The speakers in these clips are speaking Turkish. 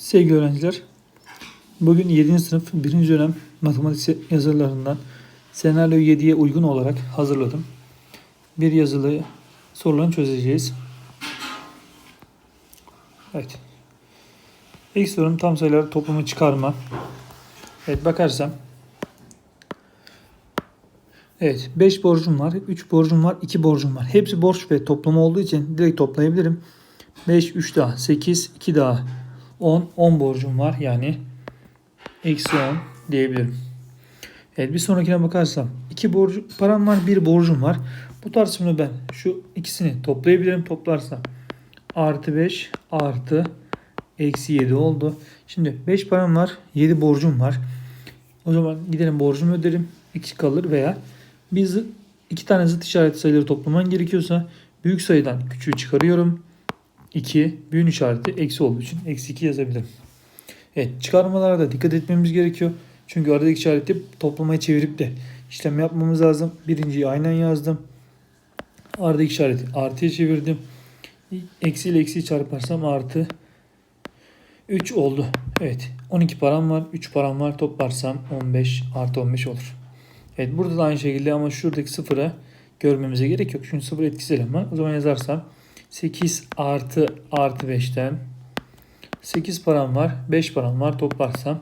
Sevgili öğrenciler, bugün 7. sınıf 1. dönem matematik yazılarından senaryo 7'ye uygun olarak hazırladım. Bir yazılı sorularını çözeceğiz. Evet. İlk sorum tam sayılar toplumu çıkarma. Evet bakarsam. Evet 5 borcum var, 3 borcum var, 2 borcum var. Hepsi borç ve toplamı olduğu için direkt toplayabilirim. 5, 3 daha 8, 2 daha 10, 10 borcum var yani eksi 10 diyebilirim. Evet bir sonrakine bakarsam 2 borcu, param var 1 borcum var. Bu tartışımda ben şu ikisini toplayabilirim. Toplarsam artı 5 artı eksi 7 oldu. Şimdi 5 param var 7 borcum var. O zaman gidelim borcumu öderim. 2 kalır veya bir zıt, iki tane zıt işaretli sayıları toplaman gerekiyorsa büyük sayıdan küçüğü çıkarıyorum. 2 büyük işareti eksi olduğu için eksi 2 yazabilirim. Evet çıkarmalara da dikkat etmemiz gerekiyor. Çünkü aradaki işareti toplamaya çevirip de işlem yapmamız lazım. Birinciyi aynen yazdım. Aradaki işareti artıya çevirdim. Eksi ile eksiyi çarparsam artı 3 oldu. Evet 12 param var. 3 param var. Toplarsam 15 artı 15 olur. Evet burada da aynı şekilde ama şuradaki sıfıra görmemize gerek yok. Çünkü sıfır etkisiz eleman. O zaman yazarsam 8 artı artı 5'ten 8 param var. 5 param var. Toplarsam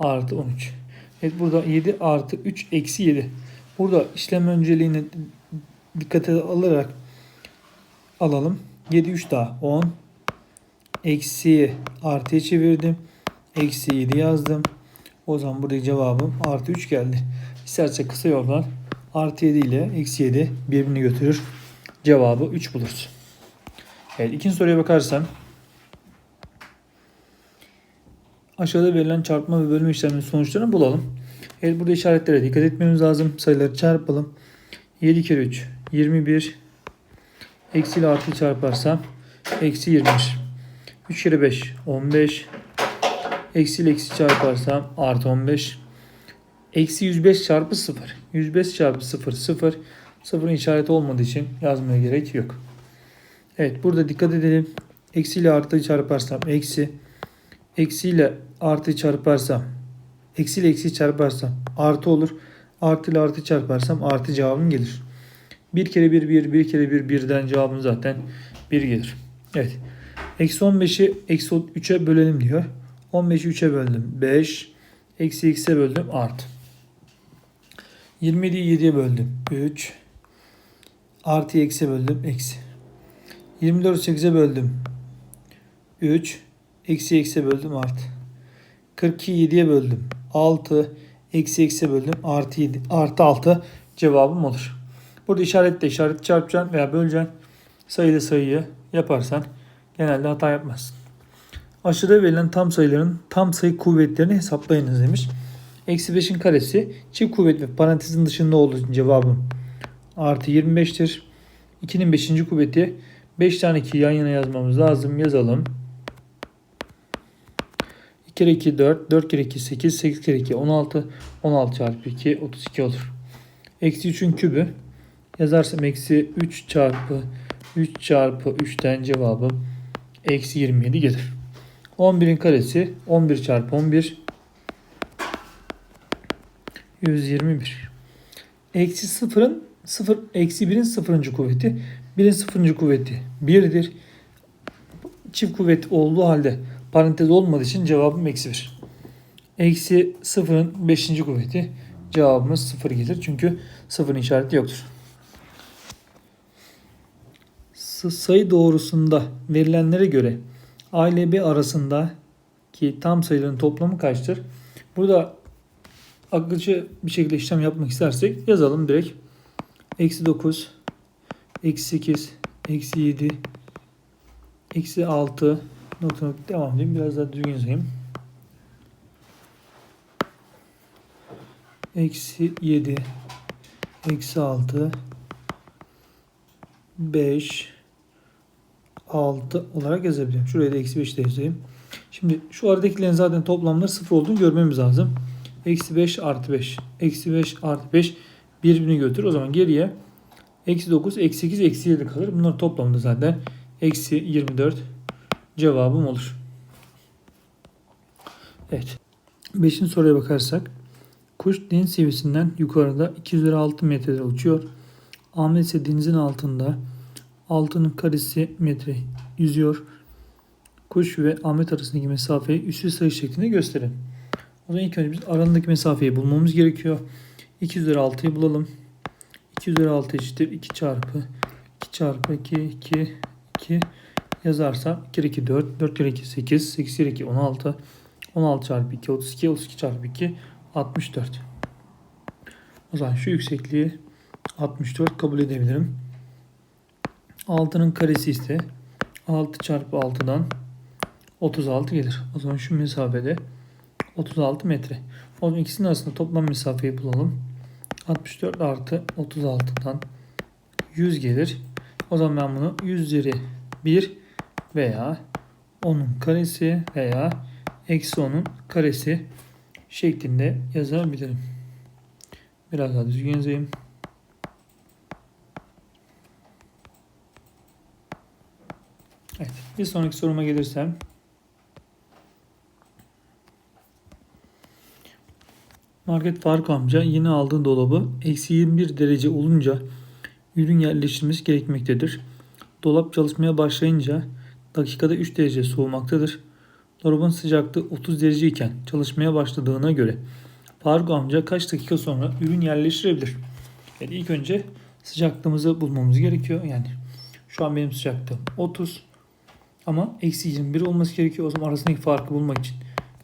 artı 13. Evet burada 7 artı 3 eksi 7. Burada işlem önceliğini dikkate alarak alalım. 7 3 daha 10. Eksi artıya çevirdim. Eksi 7 yazdım. O zaman buradaki cevabım artı 3 geldi. İsterse kısa yoldan artı 7 ile eksi 7 birbirini götürür. Cevabı 3 buluruz. Evet ikinci soruya bakarsam aşağıda verilen çarpma ve bölme işleminin sonuçlarını bulalım. Evet burada işaretlere dikkat etmemiz lazım. Sayıları çarpalım. 7 kere 3 21 eksi ile artı çarparsam eksi 21. 3 kere 5 15 eksi ile eksi çarparsam artı 15 eksi 105 çarpı 0 105 çarpı 0 0 sıfırın işareti olmadığı için yazmaya gerek yok. Evet burada dikkat edelim. Eksi ile artı çarparsam eksi. Eksi ile artı çarparsam eksi ile eksi çarparsam artı olur. Artı ile artı çarparsam artı cevabım gelir. Bir kere bir bir bir kere bir birden cevabım zaten bir gelir. Evet. Eksi 15'i eksi 3'e bölelim diyor. 15'i 3'e böldüm. 5. Eksi x'e böldüm. Artı. 27'yi 7'ye böldüm. 3. Artı eksiye böldüm. Eksi. 24 8'e böldüm. 3. Eksi eksiye böldüm artı. 42 7'ye böldüm. 6. Eksi eksiye böldüm. Artı 7. Artı 6 cevabım olur. Burada işaretle işaret çarpacaksın veya böleceksin. Sayıyla sayıyı yaparsan genelde hata yapmazsın. Aşağıda verilen tam sayıların tam sayı kuvvetlerini hesaplayınız demiş. Eksi 5'in karesi çift kuvvet ve parantezin dışında olduğu için cevabım artı 25'tir. 2'nin 5. kuvveti 5 tane 2 yan yana yazmamız lazım. Yazalım. 2 kere 2 4, 4 kere 2 8, 8 kere 2 16, 16 çarpı 2 32 olur. Eksi 3'ün kübü yazarsam eksi 3 çarpı 3 çarpı 3'ten cevabım eksi 27 gelir. 11'in karesi 11 çarpı 11 121. Eksi 0'ın 0 eksi 1'in 0. kuvveti 1'in 0. kuvveti 1'dir. Çift kuvvet olduğu halde parantez olmadığı için cevabım eksi 1. Eksi 0'ın 5. kuvveti cevabımız 0 gelir. Çünkü 0'ın işareti yoktur. Sayı doğrusunda verilenlere göre A ile B arasında ki tam sayıların toplamı kaçtır? Burada akılcı bir şekilde işlem yapmak istersek yazalım direkt. Eksi 9, eksi 8, eksi 7, eksi 6 nokta nokta devam edeyim. Biraz daha düzgün yazayım. Eksi 7, eksi 6, 5, 6 olarak yazabilirim. Şuraya da eksi 5 de yazayım. Şimdi şu aradakilerin zaten toplamları 0 olduğunu görmemiz lazım. Eksi 5 artı 5. Eksi 5 artı 5 birbirini götür. O zaman geriye eksi 9, eksi 8, eksi 7 kalır. Bunlar toplamında zaten eksi 24 cevabım olur. Evet. Beşinci soruya bakarsak. Kuş deniz seviyesinden yukarıda 2 üzeri 6 metrede uçuyor. Ahmet ise denizin altında altının karesi metre yüzüyor. Kuş ve Ahmet arasındaki mesafeyi üstü sayı şeklinde gösterin. O zaman ilk önce biz aralarındaki mesafeyi bulmamız gerekiyor. 2 üzeri 6'yı bulalım. 2 üzeri 6 eşittir 2 çarpı 2 çarpı 2 2 2 yazarsam 2 kere 2 4 4 kere 2 8 8 kere 2 16 16 çarpı 2 32 32 çarpı 2 64. O zaman şu yüksekliği 64 kabul edebilirim. 6'nın karesi ise 6 çarpı 6'dan 36 gelir. O zaman şu mesafede 36 metre. O zaman ikisinin arasında toplam mesafeyi bulalım. 64 artı 36'dan 100 gelir. O zaman ben bunu 100 üzeri 1 veya 10'un karesi veya eksi 10'un karesi şeklinde yazabilirim. Biraz daha düzgün yazayım. Evet. Bir sonraki soruma gelirsem. Market Faruk amca yeni aldığı dolabı eksi 21 derece olunca ürün yerleştirmesi gerekmektedir. Dolap çalışmaya başlayınca dakikada 3 derece soğumaktadır. Dolabın sıcaklığı 30 derece iken çalışmaya başladığına göre Faruk amca kaç dakika sonra ürün yerleştirebilir? Yani ilk önce sıcaklığımızı bulmamız gerekiyor. Yani şu an benim sıcaklığım 30 ama eksi 21 olması gerekiyor. O zaman arasındaki farkı bulmak için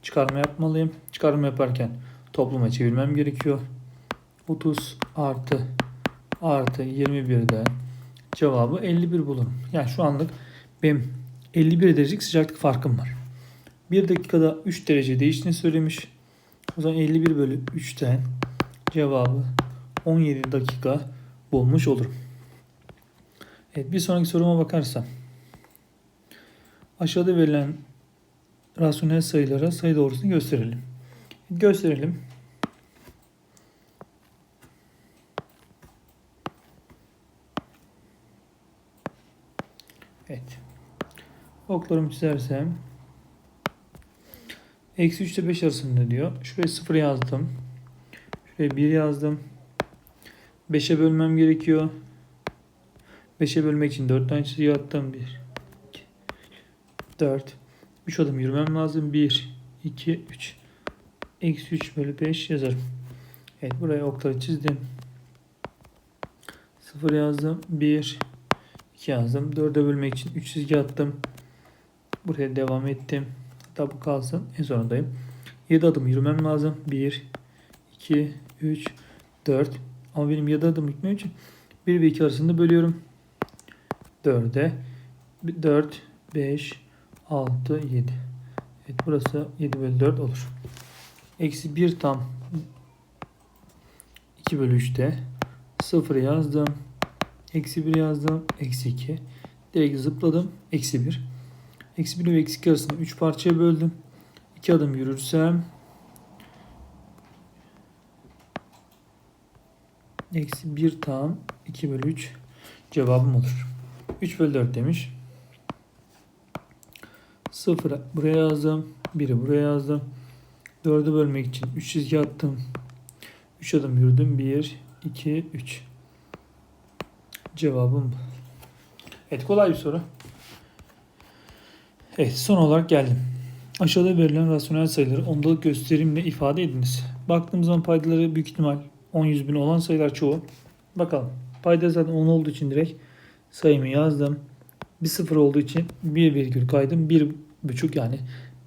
çıkarma yapmalıyım. Çıkarma yaparken topluma çevirmem gerekiyor. 30 artı artı 21'de cevabı 51 bulurum. Yani şu anlık benim 51 derecelik sıcaklık farkım var. 1 dakikada 3 derece değiştiğini söylemiş. O zaman 51 bölü 3'ten cevabı 17 dakika bulmuş olurum. Evet bir sonraki soruma bakarsam. Aşağıda verilen rasyonel sayılara sayı doğrusunu gösterelim. Gösterelim. Evet. Oklarımı çizersem Eksi 3 ile 5 arasında diyor. Şuraya 0 yazdım. Şuraya 1 yazdım. 5'e bölmem gerekiyor. 5'e bölmek için 4 tane çizgi attım. 1, 2, 4. 3 adım yürümem lazım. 1, 2, 3. Eksi 3 bölü 5 yazarım. Evet buraya okları çizdim. 0 yazdım. 1, 2 yazdım. 4'e bölmek için 3 çizgi attım. Buraya devam ettim. Hatta bu kalsın. En sonundayım. 7 adım yürümem lazım. 1, 2, 3, 4. Ama benim 7 adım gitmem için 1 ve 2 arasında bölüyorum. 4'e 4, 5, 6, 7. Evet burası 7 bölü 4 olur. Eksi 1 tam 2 bölü 3'te 0 yazdım. Eksi 1 yazdım. Eksi 2. Direkt zıpladım. Eksi 1. Eksi 1 ve eksi 2 arasında 3 parçaya böldüm. 2 adım yürürsem eksi 1 tam 2 bölü 3 cevabım olur. 3 bölü 4 demiş. 0 buraya yazdım. 1'i buraya yazdım. 4'ü bölmek için 3 çizgi attım. 3 adım yürüdüm. 1, 2, 3. Cevabım bu. Evet kolay bir soru. Evet son olarak geldim. Aşağıda verilen rasyonel sayıları ondalık gösterimle ifade ediniz. Baktığımız zaman paydaları büyük ihtimal 10 100 bin olan sayılar çoğu. Bakalım. Payda zaten 10 olduğu için direkt sayımı yazdım. Bir sıfır olduğu için bir virgül kaydım. Bir buçuk yani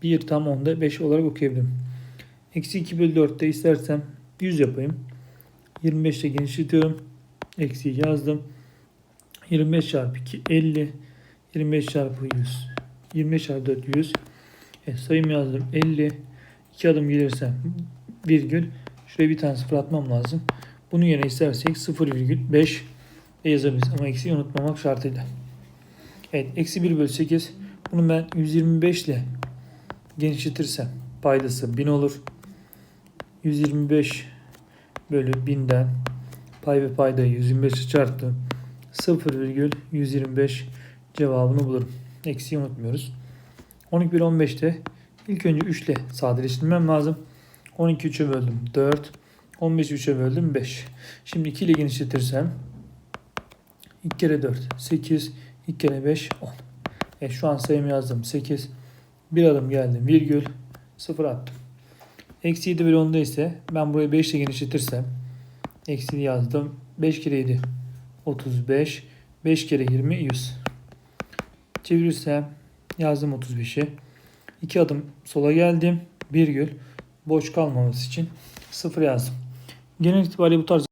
1 tam onda 5 olarak okuyabilirim. Eksi 2 bölü 4'te istersem 100 yapayım. 25 ile genişletiyorum. Eksi yazdım. 25 çarpı 2 50. 25 çarpı 100 25 çarpı 4 100. Evet, sayım yazdım 50. 2 adım gelirsem virgül. Şuraya bir tane sıfır atmam lazım. Bunun yerine istersek 0,5 de yazabiliriz. Ama eksiği unutmamak şartıyla. Evet. Eksi 1 bölü 8. Bunu ben 125 ile genişletirsem paydası 1000 olur. 125 bölü 1000'den pay ve paydayı 125 çarptım. 0,125 cevabını bulurum. Eksiği unutmuyoruz. 12 bölü 15'te İlk önce 3 ile sadeleştirmem lazım. 12 3'e böldüm 4. 15 3'e böldüm 5. Şimdi 2 ile genişletirsem 2 kere 4 8. 2 kere 5 10. E şu an sayımı yazdım 8. Bir adım geldim virgül 0 attım. Eksi 7 bölü 10'da ise ben burayı 5 ile genişletirsem eksi yazdım. 5 kere 7 35. 5 kere 20 100. Çevirirsem yazdım 35'i. 2 adım sola geldim. Virgül boş kalmaması için 0 yazdım. Genel itibariyle bu tarz